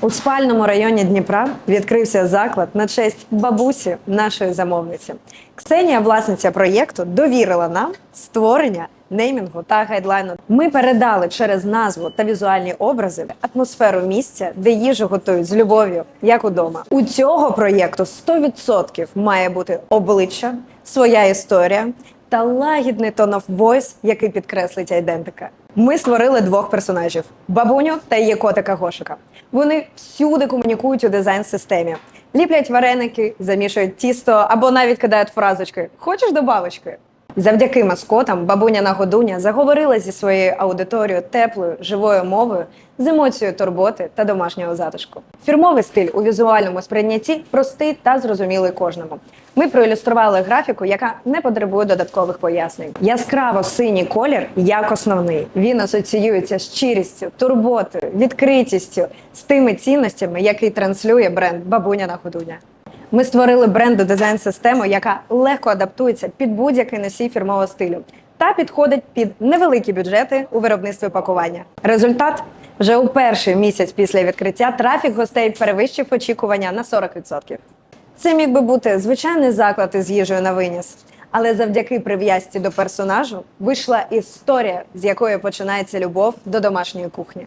У спальному районі Дніпра відкрився заклад на честь бабусі нашої замовниці. Ксенія, власниця проєкту, довірила нам створення неймінгу та гайдлайну. Ми передали через назву та візуальні образи атмосферу місця, де їжу готують з любов'ю, як удома. У цього проєкту 100% має бути обличчя, своя історія та лагідний тон of voice, який підкреслить айдентика. Ми створили двох персонажів: бабуню та її котика Гошика. Вони всюди комунікують у дизайн-системі. Ліплять вареники, замішують тісто або навіть кидають фразочки Хочеш добавочки? Завдяки маскотам бабуня Годуня заговорила зі своєю аудиторією теплою, живою мовою з емоцією турботи та домашнього затишку. Фірмовий стиль у візуальному сприйнятті простий та зрозумілий кожному. Ми проілюстрували графіку, яка не потребує додаткових пояснень. Яскраво синій колір як основний. Він асоціюється з щирістю, турботою, відкритістю, з тими цінностями, які транслює бренд Бабуня Годуня. Ми створили бренду дизайн-систему, яка легко адаптується під будь-який носій фірмового стилю та підходить під невеликі бюджети у виробництві пакування. Результат вже у перший місяць після відкриття трафік гостей перевищив очікування на 40%. Це міг би бути звичайний заклад із їжею на виніс, але завдяки прив'язці до персонажу вийшла історія, з якої починається любов до домашньої кухні.